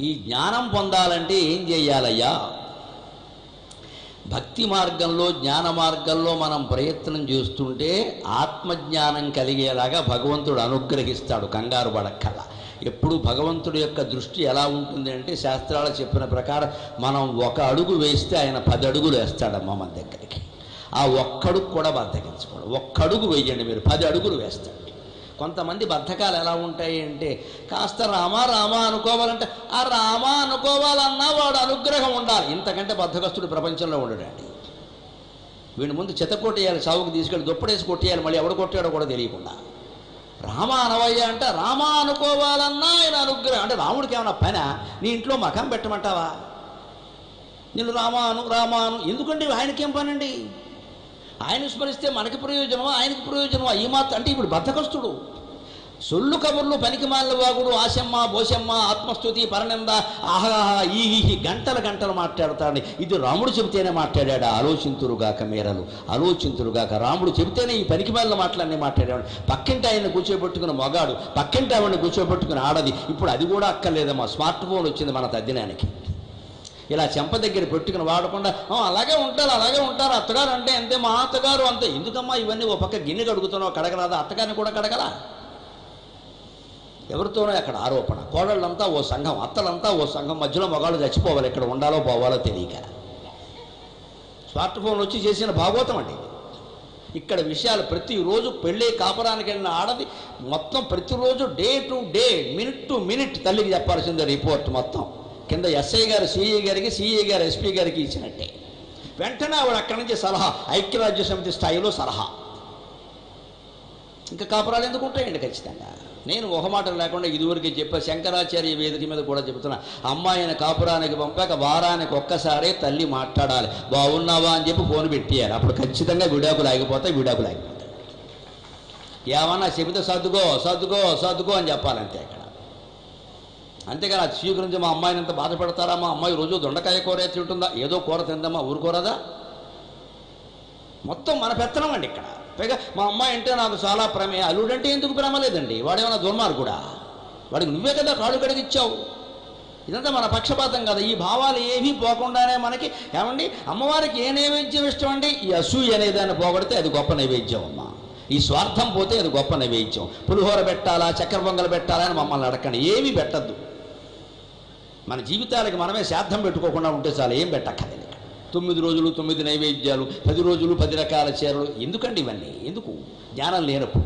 ఈ జ్ఞానం పొందాలంటే ఏం చేయాలయ్యా? భక్తి మార్గంలో జ్ఞాన మార్గంలో మనం ప్రయత్నం చేస్తుంటే ఆత్మజ్ఞానం కలిగేలాగా భగవంతుడు అనుగ్రహిస్తాడు కంగారు పడక్కల. ఎప్పుడు భగవంతుడి యొక్క దృష్టి ఎలా ఉంటుంది అంటే శాస్త్రాలు చెప్పిన ప్రకారం మనం ఒక అడుగు వేస్తే ఆయన పది అడుగులు వేస్తాడమ్మ మన దగ్గరికి. ఆ ఒక్కడుగు కూడా బద్దగించుకోడు ఒక్కడుగు వేయండి మీరు పది అడుగులు వేస్తాడు. కొంతమంది బద్ధకాలు ఎలా ఉంటాయి అంటే కాస్త రామా రామా అనుకోవాలంటే ఆ రామా అనుకోవాలన్నా వాడు అనుగ్రహం ఉండాలి. ఇంతకంటే బద్ధకస్తుడు ప్రపంచంలో ఉండడండి వీడి ముందు చెత్త కొట్టేయాలి చావుకు తీసుకెళ్ళి దుప్పడేసి కొట్టేయాలి మళ్ళీ ఎవడు కొట్టాడో కూడా తెలియకుండా. రామ అనవయ్య అంటే రామ అనుకోవాలన్నా ఆయన అనుగ్రహం అంటే రాముడికి ఏమైనా పైన? నీ ఇంట్లో మకం పెట్టమంటావా? నేను రామాను రామాను ఎందుకండి ఆయనకేం పనండి? ఆయన స్మరిస్తే మనకి ప్రయోజనమా ఆయనకి ప్రయోజనమా? ఈ మాత్రం అంటే ఇప్పుడు బద్ధకస్తుడు. సొల్లు కబుర్లు పనికిమాల వాగుడు ఆశమ్మ బోసమ్మ ఆత్మస్థుతి పరనింద ఆహా ఈ గంటల గంటలు మాట్లాడతాడు. ఇది రాముడు చెబితేనే మాట్లాడాడు. ఆలోచింతురుగాక మేరలు. ఆలోచింతురుగాక రాముడు చెబితేనే ఈ పనికిమాల మాటలన్నీ మాట్లాడాడు పక్కింటి ఆయన కూర్చోబెట్టుకుని మగాడు. పక్కింటి ఆవిడని కూర్చోబెట్టుకుని ఆడది. ఇప్పుడు అది కూడా అక్కర్లేదమ్మా. స్మార్ట్ ఫోన్ వచ్చింది మన తద్దినానికి. ఇలా చెంప దగ్గర పెట్టుకుని వాడకుండా అలాగే ఉంటారు అలాగే ఉంటారు అత్తగారు అంటే అంతే మా అత్తగారు అంతే. ఎందుకమ్మా ఇవన్నీ ఓ పక్క గిన్నె కడుగుతున్నావు కడగరాదా? అత్తగారిని కూడా కడగల? ఎవరితోనో అక్కడ ఆరోపణ. కోడళ్ళంతా ఓ సంఘం అత్తలంతా ఓ సంఘం మధ్యలో మగాళ్ళు చచ్చిపోవాలి ఇక్కడ ఉండాలో పోవాలో తెలియక. స్మార్ట్ ఫోన్ వచ్చి చేసిన భాగవతం అండి ఇక్కడ విషయాలు ప్రతిరోజు పెళ్ళి కాపురానికి వెళ్ళిన ఆడది మొత్తం ప్రతిరోజు day to day minute to minute తల్లికి చెప్పాల్సిందే రిపోర్ట్ మొత్తం. కింద ఎస్ఐ గారు సిఐ గారికి సిఐ గారు ఎస్పీ గారికి ఇచ్చినట్టే. వెంటనే ఆవిడ అక్కడి నుంచి సలహా ఐక్యరాజ్య సమితి స్థాయిలో సలహా. ఇంకా కాపురాలు ఎందుకు ఉంటాయండి ఖచ్చితంగా? నేను ఒక మాట లేకుండా ఇదివరకే చెప్పా శంకరాచార్య వేదిక మీద కూడా చెబుతున్నా అమ్మాయిని కాపురానికి పంపాక వారానికి ఒక్కసారే తల్లి మాట్లాడాలి. బాగున్నావా అని చెప్పి ఫోన్ పెట్టారు అప్పుడు ఖచ్చితంగా విడాకులు ఆగిపోతాయి విడాకులు ఆగిపోతాయి. ఏమన్నా చెబితే సర్దుకో సర్దుకో సర్దుకో అని చెప్పాలంతే అక్కడ. అంతేగాని అది గురించి మా అమ్మాయిని ఎంత బాధపడతారా మా అమ్మాయి రోజు దొండకాయ కూర తింటుందా? ఏదో కూర తిందమ్మా ఊరుకోరాదా మొత్తం మన పెత్తనం అండి ఇక్కడ. పైగా మా అమ్మాయి అంటే నాకు చాలా ప్రేమ. అల్లుడంటే ఎందుకు ప్రేమ లేదండి? వాడేమన్నా దుర్మార్గుడా? వాడికి నువ్వే కదా కాడు కడిగిచ్చావు ఇదంతా మన పక్షపాతం కదా. ఈ భావాలు ఏమీ పోకుండానే మనకి ఏమండి? అమ్మవారికి ఏ నైవేద్యం ఇష్టం అండి ఈ అసూయ అనేదాన్ని పోగొడితే అది గొప్ప నైవేద్యం అమ్మ. ఈ స్వార్థం పోతే అది గొప్ప నైవేద్యం. పులిహోర పెట్టాలా? చక్కెర పొంగలు పెట్టాలా అని మమ్మల్ని అడగండి ఏమీ పెట్టద్దు. మన జీవితాలకి మనమే శ్రాద్ధం పెట్టుకోకుండా ఉంటే చాలు ఏం పెట్టక్కర్లేదు. తొమ్మిది రోజులు తొమ్మిది నైవేద్యాలు పది రోజులు పది రకాల చీరలు ఎందుకండి ఇవన్నీ? ఎందుకు? జ్ఞానం లేనప్పుడు.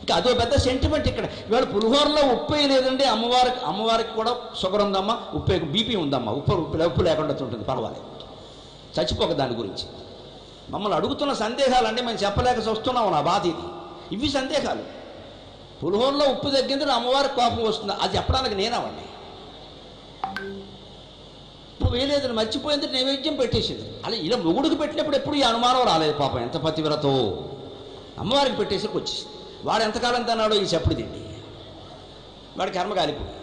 ఇంకా అదో పెద్ద సెంటిమెంట్ ఇక్కడ. ఇవాళ పులిహోరలో ఉప్పు లేదండి అమ్మవారికి అమ్మవారికి కూడా షుగర్ ఉందమ్మా ఉప్పు బీపీ ఉందమ్మా ఉప్పు ఉప్పు ఉప్పు లేకుండా ఉంటుంది పర్వాలేదు. చచ్చిపోక దాని గురించి. మమ్మల్ని అడుగుతున్న సందేహాలన్నీ మేము చెప్పలేక చూస్తున్నాం నా బాధ ఇది. ఇవి సందేహాలు. పులిహోరలో ఉప్పు తగ్గింది అమ్మవారికి కోపం వస్తుంది. అది చెప్పడానికి నేనవండి వేయలేదని వేయలేదు మర్చిపోయింది నైవేద్యం పెట్టేసింది. అలా ఇలా మొగుడికి పెట్టినప్పుడు ఎప్పుడు ఈ అనుమానం రాలేదు పాపం. ఎంత పతివ్రతో. అమ్మవారికి పెట్టేసరికి వచ్చేసింది. వాడు ఎంతకాలం తిన్నాడో ఈ చెప్పుడు తిండి. వాడి కర్మ కాలిపోయింది.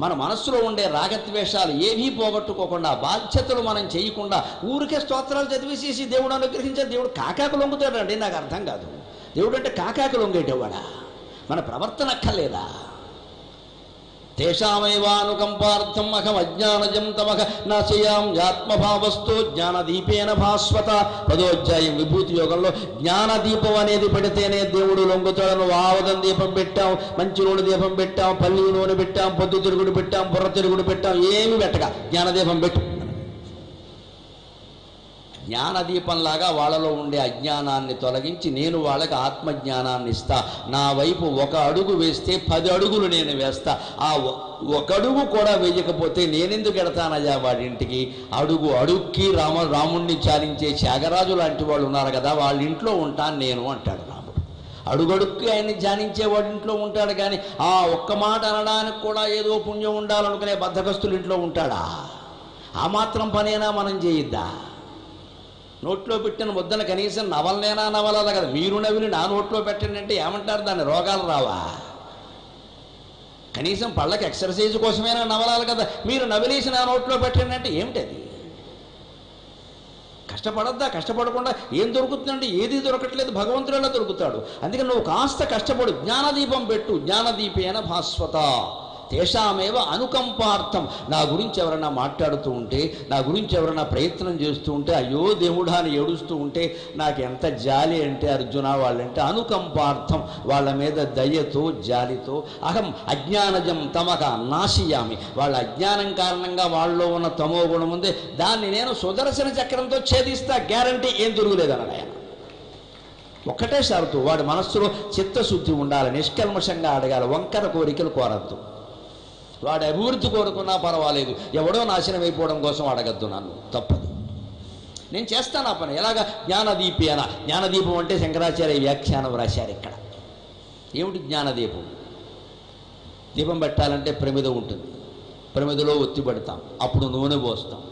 మన మనస్సులో ఉండే రాగద్వేషాలు ఏవీ పోగొట్టుకోకుండా బాధ్యతలు మనం చేయకుండా ఊరికే స్తోత్రాలు చదివేసేసి దేవుడు అనుగ్రహించే దేవుడు కాకాకు లొంగుతాడండి. నాకు అర్థం కాదు. దేవుడు అంటే కాకాకు లొంగేటవాడా? మన ప్రవర్తన అక్కర్లేదా? తేషామైవానుకంపార్థం అహం అజ్ఞానజం తమహ నాశయాం ఆత్మభావస్తో జ్ఞానదీపేన భాస్వత. పదోధ్యాయం విభూతి యోగంలో జ్ఞానదీపం అనేది పెడితేనే దేవుడు లొంగుతాడను ఆవదం దీపం పెట్టాం మంచి నూనె దీపం పెట్టాం పల్లి నూనె పెట్టాం పొద్దు తిరుగుడు పెట్టాం బుర్ర తిరుగుడు పెట్టాం ఏమి పెట్టగా జ్ఞానదీపం పెట్టు. జ్ఞానదీపంలాగా వాళ్ళలో ఉండే అజ్ఞానాన్ని తొలగించి నేను వాళ్ళకి ఆత్మజ్ఞానాన్ని ఇస్తా నా వైపు ఒక అడుగు వేస్తే పది అడుగులు నేను వేస్తా. ఆ ఒకడుగు ఒక అడుగు కూడా వేయకపోతే నేనెందుకు ఎడతానయ్యా వాడింటికి అడుగు అడుక్కి రామ రాముణ్ణి చాలించే త్యాగరాజు లాంటి వాళ్ళు ఉన్నారు కదా వాళ్ళ ఇంట్లో ఉంటాను నేను అంటాడు రాముడు. అడుగడుక్కి ఆయన్ని ధ్యానించే వాడి ఇంట్లో ఉంటాడు కానీ ఆ ఒక్క మాట అనడానికి కూడా ఏదో పుణ్యం ఉండాలనుకునే బద్ధకస్తులు ఇంట్లో ఉంటాడా? ఆ మాత్రం పనేనా మనం చేయిద్దా? నోట్లో పెట్టిన ముద్దను కనీసం నవలనేనా నవలాలి కదా. మీరు నవిలి నా నోట్లో పెట్టండి అంటే ఏమంటారు? దాన్ని రోగాలు రావా? కనీసం పళ్ళకి ఎక్సర్సైజ్ కోసమైనా నవలాలి కదా. మీరు నవిలేసి నా నోట్లో పెట్టండి అంటే ఏమిటది? కష్టపడద్దా? కష్టపడకుండా ఏం దొరుకుతుందండి? ఏది దొరకట్లేదు. భగవంతుడు దొరుకుతాడు? అందుకని నువ్వు కాస్త కష్టపడు. జ్ఞానదీపం పెట్టు. జ్ఞానదీపేన భాస్వత. తేషామేవ అనుకంపార్థం. నా గురించి ఎవరైనా మాట్లాడుతూ ఉంటే నా గురించి ఎవరైనా ప్రయత్నం చేస్తూ ఉంటే అయ్యో దేవుడా అని ఏడుస్తూ ఉంటే నాకు ఎంత జాలి అంటే అర్జున వాళ్ళంటే అనుకంపార్థం. వాళ్ళ మీద దయతో జాలితో అహం అజ్ఞానజం తమక నాశయామి. వాళ్ళ అజ్ఞానం కారణంగా వాళ్ళలో ఉన్న తమో గుణం ఉంది. దాన్ని నేను సుదర్శన చక్రంతో ఛేదిస్తా. గ్యారంటీ ఏం తిరుగులేదన్నాడు ఆయన ఒక్కటే షరతు. వాడి మనస్సులో చిత్తశుద్ధి ఉండాలి. నిష్కల్మషంగా అడగాలి. వంకర కోరికలు కోరద్దు. వాడు అభివృద్ధి కోరుకున్నా పర్వాలేదు. ఎవడో నాశనం అయిపోవడం కోసం అడగద్దు నన్ను. తప్పదు. నేను చేస్తాను ఆ పని. ఎలాగ? జ్ఞానదీపి అన జ్ఞానదీపం అంటే శంకరాచార్య వ్యాఖ్యానం రాశారు ఇక్కడ. ఏమిటి జ్ఞానదీపం? దీపం పెట్టాలంటే ప్రమిద ఉంటుంది. ప్రమిదలో ఒత్తి పెడతాం. అప్పుడు నూనె పోస్తాం.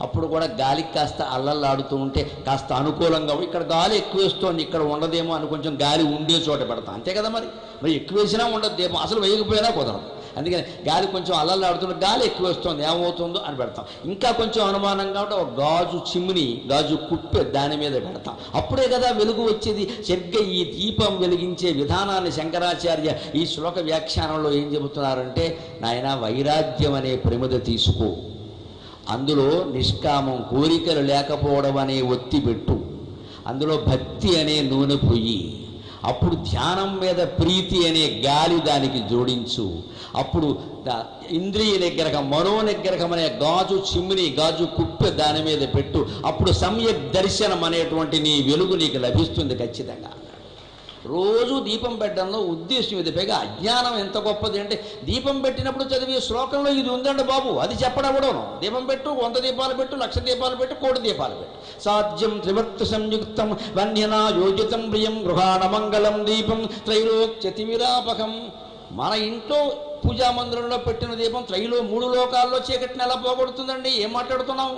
అప్పుడు కూడా గాలికి కాస్త అల్లల్లాడుతూ ఉంటే కాస్త అనుకూలంగా ఇక్కడ గాలి ఎక్కువ వేస్తోంది. ఇక్కడ ఉండదేమో అని కొంచెం గాలి ఉండే చోట పెడతాం. అంతే కదా మరి? మరి ఎక్కువ వేసినా ఉండదు. దీపం అసలు వేయకపోయినా కుదరదు. అందుకని గాలి కొంచెం అల్లల్లాడుతుంటే గాలి ఎక్కువ వస్తుంది ఏమవుతుందో అని పెడతాం. ఇంకా కొంచెం అనుమానంగా ఉంటే ఒక గాజు చిమ్ని గాజు కుప్పె దాని మీద పెడతాం. అప్పుడే కదా వెలుగు వచ్చేది. సరిగ్గా ఈ దీపం వెలిగించే విధానాన్ని శంకరాచార్య ఈ శ్లోక వ్యాఖ్యానంలో ఏం చెబుతున్నారంటే నాయన వైరాగ్యం అనే ప్రమిద తీసుకో. అందులో నిష్కామం కోరికలు లేకపోవడం అనే ఒత్తి పెట్టు. అందులో భక్తి అనే నూనె పొయ్యి అప్పుడు ధ్యానం మీద ప్రీతి అనే గాలి దానికి జోడించు. అప్పుడు ఇంద్రియ నిగ్రహం మనో నిగ్రహం అనే గాజు చిమ్మిని గాజు కుప్పె దాని మీద పెట్టు. అప్పుడు సమ్యక్ దర్శనం అనేటువంటి నీ వెలుగు నీకు లభిస్తుంది ఖచ్చితంగా. రోజు దీపం పెట్టడంలో ఉద్దేశం ఇది. పైగా అజ్ఞానం ఎంత గొప్పది అంటే దీపం పెట్టినప్పుడు చదివే శ్లోకంలో ఇది ఉందండి బాబు. అది చెప్పడవడను. దీపం పెట్టు వంద దీపాలు పెట్టు లక్ష దీపాలు పెట్టు కోటి దీపాలు పెట్టు. సాధ్యం త్రివర్త సంయుక్తం వన్యనా యోజితం ప్రియం గృహాణ మంగళం దీపం త్రైలోక్యతిమిరాపకం. మన ఇంట్లో పూజా మందిరంలో పెట్టిన దీపం త్రైలో మూడు లోకాల్లో చీకటిని ఎలా పోగొడుతుందండి? ఏం మాట్లాడుతున్నావు?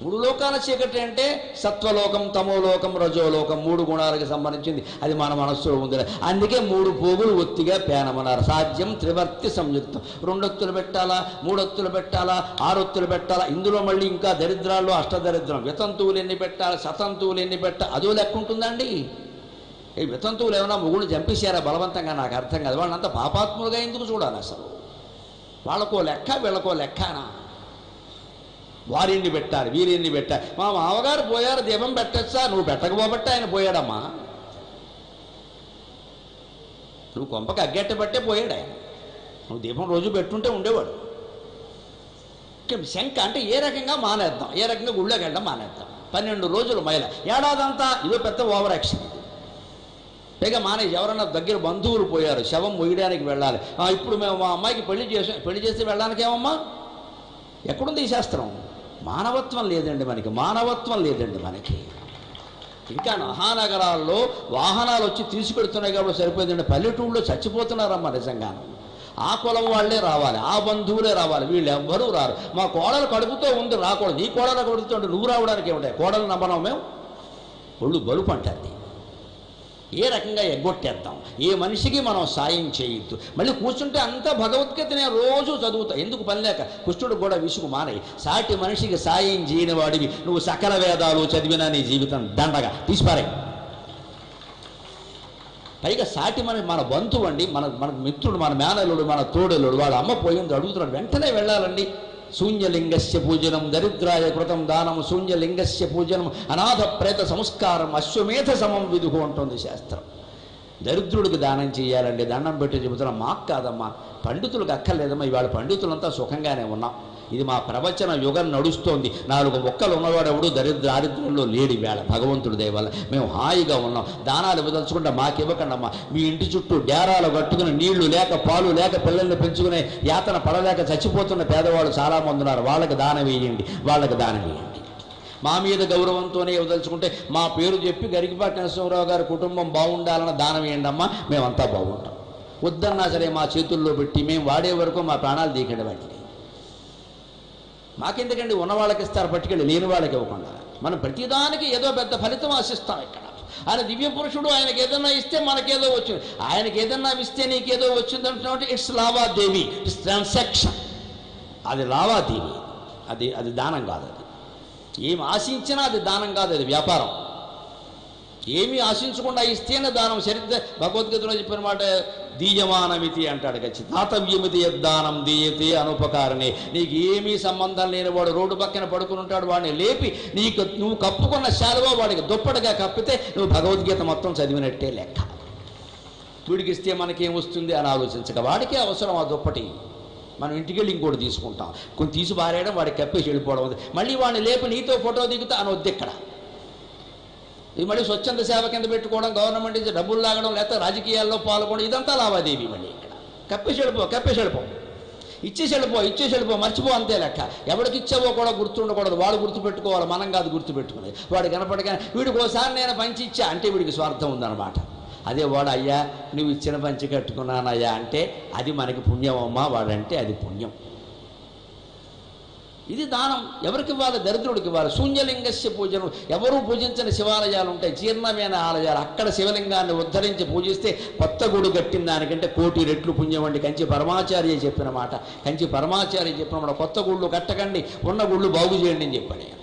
మూడు లోకాల చీకటి అంటే సత్వలోకం తమోలోకం రజోలోకం మూడు గుణాలకు సంబంధించింది. అది మన మనస్సులో ఉంది అందుకే మూడు పోగులు ఒత్తిగా పేనమన్నారు. సాధ్యం త్రివర్తి సంయుక్తం. రెండొత్తులు పెట్టాలా? మూడొత్తులు పెట్టాలా? ఆరొత్తులు పెట్టాలా? ఇందులో మళ్ళీ ఇంకా దరిద్రాల్లో అష్టదరిద్రం. వితంతువులు ఎన్ని పెట్టాలి? సతంతువులు ఎన్ని పెట్టాలి అదో లెక్క ఉంటుందండి. ఈ వితంతువులు ఏమైనా మొగుళ్ళు చంపేశారా? బలవంతంగా నాకు అర్థం కాదు. వాళ్ళంతా పాపాత్ములుగా ఎందుకు చూడాలి అసలు? వాళ్ళకో లెక్క వీళ్ళకో లెక్కనా? వారిని పెట్టారు వీరిని పెట్టారు. మా మామగారు పోయారు దీపం పెట్టచ్చా నువ్వు పెట్టకపోబట్టే ఆయన పోయాడమ్మా. నువ్వు కొంపకి అగ్గెట్ట పట్టే పోయాడు ఆయన. నువ్వు దీపం రోజు పెట్టుంటే ఉండేవాడు. శంఖ శంక అంటే ఏ రకంగా మానేద్దాం? ఏ రకంగా గుళ్ళోకి వెళ్ళడం మానేద్దాం? పన్నెండు రోజులు మైల. ఏడాదంతా ఇదో పెద్ద ఓవర్ యాక్షన్ పైగా మానేసి ఎవరన్నా దగ్గర బంధువులు పోయారు శవం మొయ్యడానికి వెళ్ళాలి. ఇప్పుడు మేము మా అమ్మాయికి పెళ్ళి చేసి పెళ్ళి చేసి వెళ్ళడానికి ఏమమ్మా ఎక్కడుంది ఈ శాస్త్రం? మానవత్వం లేదండి మనకి మానవత్వం లేదండి మనకి. ఇంకా మహానగరాల్లో వాహనాలు వచ్చి తీసుకెడుతున్నాయి కాబట్టి సరిపోయిందండి. పల్లెటూళ్ళలో చచ్చిపోతున్నారమ్మా నిజంగా ఆ కులం వాళ్ళే రావాలి ఆ బంధువులే రావాలి వీళ్ళు ఎవ్వరూ రారు. మా కోడలు కడుపుతో ఉంది రాకూడదు నీ కోడలు కడుపుతుంటే నువ్వు రావడానికి ఏమిటాయి? కోడలు నమ్మడం మేము ఒళ్ళు బలుపు అంటుంది ఏ రకంగా ఎగ్గొట్టేద్దాం? ఏ మనిషికి మనం సాయం చేయొద్దు? మళ్ళీ కూర్చుంటే అంతా భగవద్గీత నేను రోజు చదువుతా. ఎందుకు పని లేక? కృష్ణుడు కూడా విసుగు మానే సాటి మనిషికి సాయం చేయని వాడివి. నువ్వు సకల వేదాలు చదివినా నీ జీవితం దండగా. తీసిపారే పైగా సాటి మన మన బంధువు అండి. మన మన మిత్రుడు మన మేనల్లుడు మన తోడలుడు వాళ్ళ అమ్మ పోయింది అడుగుతున్నాడు. వెంటనే వెళ్ళాలండి. శూన్యలింగస్య పూజనం దరిద్రాయ కృతం దానం శూన్యలింగస్య పూజనం అనాథ ప్రేత సంస్కారం అశ్వమేధ సమం విదుగు అంటుంది శాస్త్రం. దరిద్రుడికి దానం చేయాలండి దండం పెట్టి చెబుతున్నాం మాకు కాదమ్మా పండితులకు అక్కర్లేదమ్మా ఇవాళ పండితులంతా సుఖంగానే ఉన్నాం. ఇది మా ప్రవచన యుగం నడుస్తోంది. నాలుగు మొక్కలు ఉన్నవాడెవడు? దరిద్ర లేడు వేళ భగవంతుడి దయవల్ల మేము హాయిగా ఉన్నాం. దానాలు ఇవ్వదలుచుకుంటే మాకివ్వకండమ్మా మీ ఇంటి చుట్టూ డేరాలు కట్టుకుని నీళ్ళు లేక పాలు లేక పిల్లల్ని పెంచుకునే యాతన పడలేక చచ్చిపోతున్న పేదవాళ్ళు చాలామంది ఉన్నారు. వాళ్ళకి దానం వేయండి. వాళ్ళకి దానం వేయండి. మా మీద గౌరవంతోనే ఇవ్వదలుచుకుంటే మా పేరు చెప్పి గరికిపాటి నరసింహరావు గారి కుటుంబం బాగుండాలన్న దానం ఏంటమ్మా? మేమంతా బాగుంటాం. వద్దన్నా సరే మా చేతుల్లో పెట్టి మేము వాడే వరకు మా ప్రాణాలు దీకండి వాటిని మాకెందుకండి? ఉన్న వాళ్ళకి ఇస్తారు పట్టుకెళ్ళి లేని వాళ్ళకి ఇవ్వకుండా. మనం ప్రతిదానికి ఏదో పెద్ద ఫలితం ఆశిస్తాం ఇక్కడ. ఆయన దివ్య పురుషుడు ఆయనకి ఏదన్నా ఇస్తే మనకేదో వచ్చింది ఆయనకి ఏదన్నా ఇస్తే నీకేదో వచ్చింది అంటున్నావు ఇట్స్ లావాదేవి ఇట్స్ ట్రాన్సాక్షన్. అది లావాదేవి. అది అది దానం కాదు ఏమి ఆశించినా అది దానం కాదు అది వ్యాపారం. ఏమి ఆశించకుండా ఇస్తేనే దానం చరిత్ర భగవద్గీతలో చెప్పిన మాట దీయమానమితి అంటాడు గచ్చి. దాతవ్యమితి యద్దానం దీయతే అనుపకారనే నీకు ఏమీ సంబంధం లేని వాడు రోడ్డు పక్కన పడుకుని ఉంటాడు వాడిని లేపి నీకు నువ్వు కప్పుకున్న శాలువా వాడికి దుప్పటిగా కప్పితే నువ్వు భగవద్గీత మొత్తం చదివినట్టే లెక్క. వీడికి ఇస్తే మనకేం వస్తుంది అని ఆలోచించక వాడికే అవసరం ఆ దుప్పటి. మనం ఇంటికి వెళ్ళి ఇంకోటి తీసుకుంటాం. కొన్ని తీసి పారేయడం వాడికి కప్పేసి వెళ్ళిపోవడం ఉంది మళ్ళీ వాడిని లేపి నీతో ఫోటో దిగుతా అని వద్దు ఇక్కడ. ఇది మళ్ళీ స్వచ్ఛంద సేవ కింద పెట్టుకోవడం గవర్నమెంట్ నుంచి డబ్బులు లాగడం లేకపోతే రాజకీయాల్లో పాల్గొనడం ఇదంతా లావాదేవీ మళ్ళీ ఇక్కడ. కప్పేసి వెళ్ళిపో కప్పేసి వెళ్ళిపో. ఇచ్చేసి వెళ్ళిపో ఇచ్చేసి వెళ్ళిపో మర్చిపో అంతే లెక్క. ఎవరికి ఇచ్చావో కూడా గుర్తుండకూడదు. వాడు గుర్తుపెట్టుకోవాలి మనం కాదు గుర్తుపెట్టుకునేది. వాడు కనపడగానే వీడికి ఒకసారి నేను పంచి ఇచ్చా అంటే వీడికి స్వార్థం ఉందన్నమాట. అదే వాడు అయ్యా నువ్వు ఇచ్చిన పంచి కట్టుకున్నానయ్యా. అంటే అది మనకి పుణ్యం అమ్మా వాడంటే అది పుణ్యం. ఇది దానం. ఎవరికి ఇవ్వాలి? దరిద్రుడికి ఇవ్వాలి. శూన్యలింగస్య పూజను. ఎవరూ పూజించని శివాలయాలు ఉంటాయి. జీర్ణమైన ఆలయాలు. అక్కడ శివలింగాన్ని ఉద్ధరించి పూజిస్తే కొత్త గుడి కట్టిన దానికంటే కోటి రెట్లు పుణ్యం అండి. కంచి పరమాచార్య చెప్పిన మాట. కంచి పరమాచార్య చెప్పిన మాట. కొత్త గుళ్ళు కట్టకండి. ఉన్న గుళ్ళు బాగు చేయండి అని చెప్పాడు